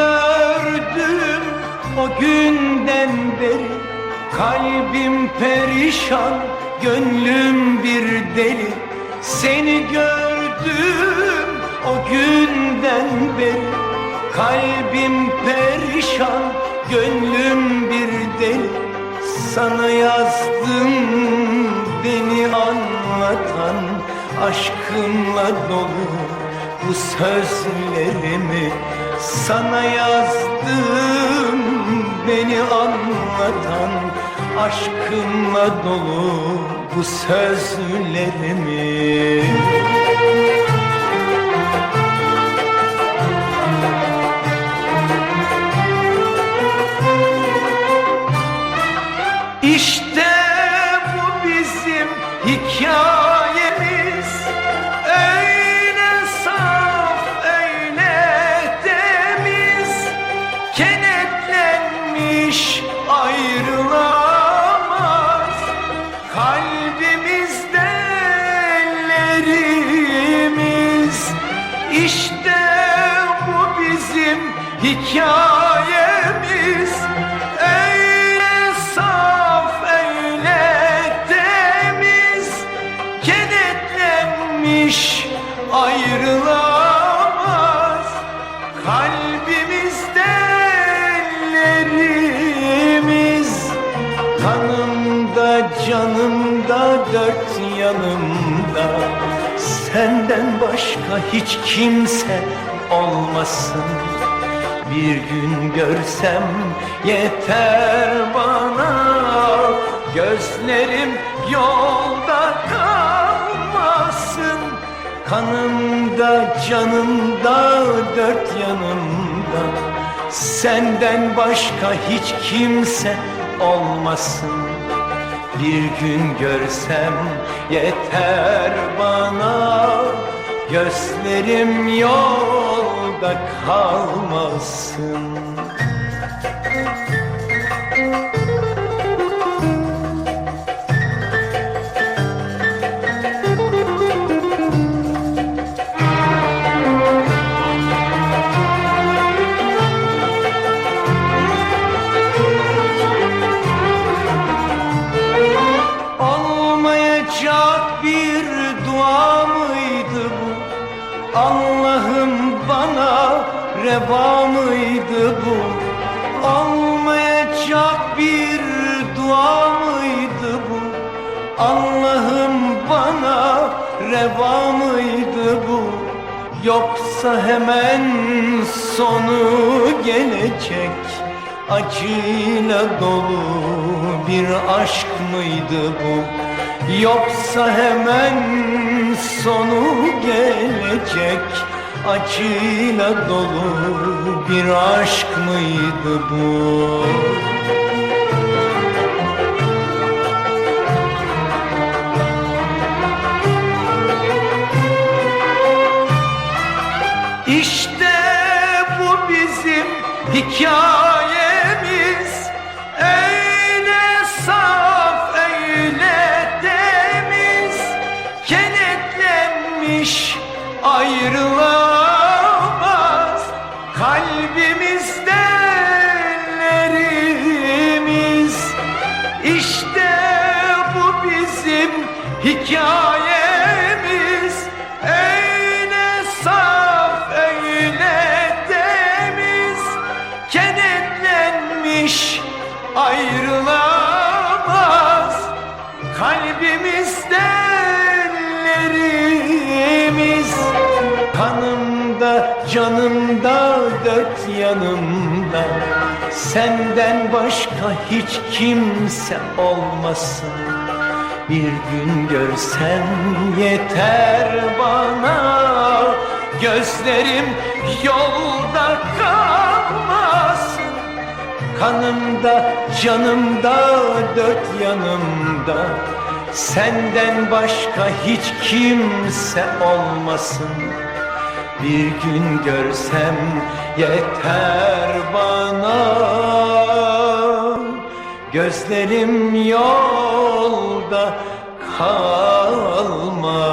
gördüm o günden beri. Kalbim perişan, gönlüm bir deli. Seni gördüm o günden beri. Kalbim perişan, gönlüm bir deli. Sana yazdım beni anlatan Aşkınla dolu bu sözlerimi sana yazdım beni anlatan aşkınla dolu bu sözlerimi İşte bu bizim hikayemiz. Öyle saf, öyle temiz. Kenetlenmiş ayrılamaz. Kalbimizde ellerimiz. Kanımda, canımda, dört yanımda Senden başka hiç kimse olmasın. Bir gün görsem yeter bana. Gözlerim yolda kalmasın. Kanımda, canımda, dört yanımda. Senden başka hiç kimse olmasın Bir gün görsem yeter bana. Gözlerim yolda kalmasın Olmayacak bir dua mıydı bu? Allah'ım bana reva mıydı bu? Olmayacak bir dua mıydı bu? Allah'ım bana reva mıydı bu? Yoksa hemen sonu gelecek Acıyla dolu bir aşk mıydı bu? Yoksa hemen sonu gelecek Acıyla dolu bir aşk mıydı bu? İşte bu bizim hikayemiz Kalbimizde ellerimiz işte bu bizim hikayemiz. Öyle saf öyle Kenetlenmiş ayrılamaz. Kalbimizde ellerimiz Kanımda canımda dört yanımda. Senden başka hiç kimse olmasın. Bir gün görsen yeter bana. Gözlerim yolda kalmasın. Kanımda, canımda, dört yanımda. Senden başka hiç kimse olmasın Bir gün görsem yeter bana. Gözlerim yolda kalmasın